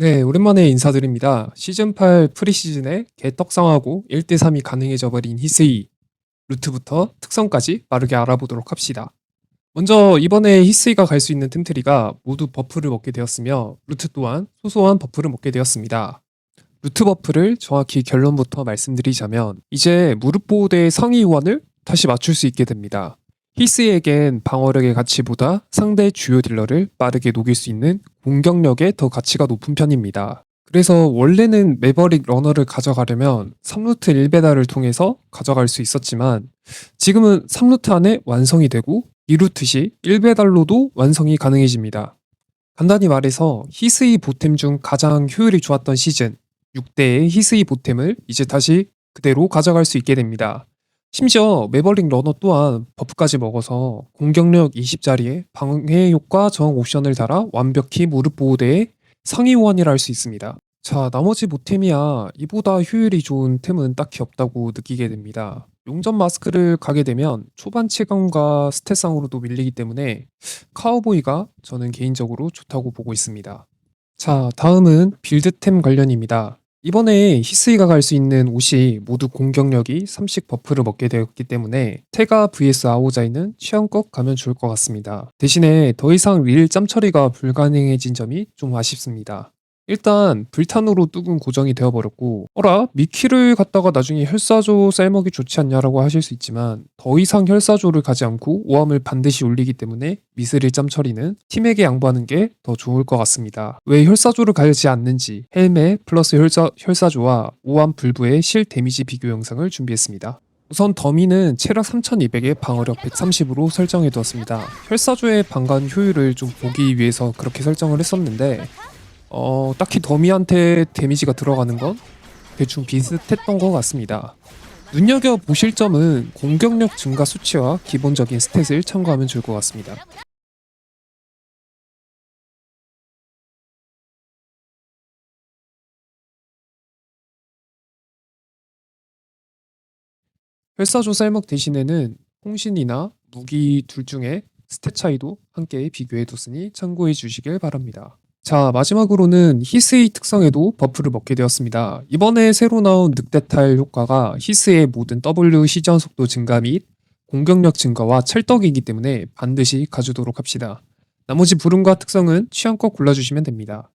네, 오랜만에 인사드립니다. 시즌8 프리시즌에 개떡상하고 1대3이 가능해져 버린 히스이. 루트부터 특성까지 빠르게 알아보도록 합시다. 먼저 이번에 히스이가 갈 수 있는 틈트리가 모두 버프를 먹게 되었으며 루트 또한 소소한 버프를 먹게 되었습니다. 루트 버프를 정확히 결론부터 말씀드리자면 이제 무릎 보호대의 상위 호환을 다시 맞출 수 있게 됩니다. 히스에겐 방어력의 가치보다 상대 주요 딜러를 빠르게 녹일 수 있는 공격력에 더 가치가 높은 편입니다. 그래서 원래는 매버릭 러너를 가져가려면 3루트 1배달을 통해서 가져갈 수 있었지만 지금은 3루트 안에 완성이 되고 2루트 시 1배달로도 완성이 가능해집니다. 간단히 말해서 히스이 보템 중 가장 효율이 좋았던 시즌 6대의 히스이 보템을 이제 다시 그대로 가져갈 수 있게 됩니다. 심지어 매버릭 러너 또한 버프까지 먹어서 공격력 20짜리에 방해 효과 저항 옵션을 달아 완벽히 무릎 보호대의 상위 호환이라 할 수 있습니다. 자, 나머지 모템이야 이보다 효율이 좋은 템은 딱히 없다고 느끼게 됩니다. 용전 마스크를 가게 되면 초반 체감과 스탯상으로도 밀리기 때문에 카우보이가 저는 개인적으로 좋다고 보고 있습니다. 자, 다음은 빌드템 관련입니다. 이번에 히스이가 갈 수 있는 옷이 모두 공격력이 30 버프를 먹게 되었기 때문에 테가 vs 아오자이는 취향껏 가면 좋을 것 같습니다. 대신에 더 이상 릴 짬 처리가 불가능해진 점이 좀 아쉽습니다. 일단 불탄으로 뚝은 고정이 되어버렸고 어라 미키를 갖다가 나중에 혈사조 쌀먹이 좋지 않냐라고 하실 수 있지만 더 이상 혈사조를 가지 않고 오함을 반드시 올리기 때문에 미스릴 짬 처리는 팀에게 양보하는 게 더 좋을 것 같습니다. 왜 혈사조를 가지 않는지 헬멧 플러스 혈사, 혈사조와 오함 불부의 실 데미지 비교 영상을 준비했습니다. 우선 더미는 체력 3200에 방어력 130으로 설정해 두었습니다. 혈사조의 방관 효율을 좀 보기 위해서 그렇게 설정을 했었는데 어, 딱히 더미한테 데미지가 들어가는 건 대충 비슷했던 것 같습니다. 눈여겨 보실 점은 공격력 증가 수치와 기본적인 스탯을 참고하면 좋을 것 같습니다. 혈사조 쌀먹 대신에는 통신이나 무기 둘 중에 스탯 차이도 함께 비교해 뒀으니 참고해 주시길 바랍니다. 자, 마지막으로는 히스의 특성에도 버프를 먹게 되었습니다. 이번에 새로 나온 늑대탈 효과가 히스의 모든 W 시전 속도 증가 및 공격력 증가와 찰떡이기 때문에 반드시 가주도록 합시다. 나머지 부름과 특성은 취향껏 골라주시면 됩니다.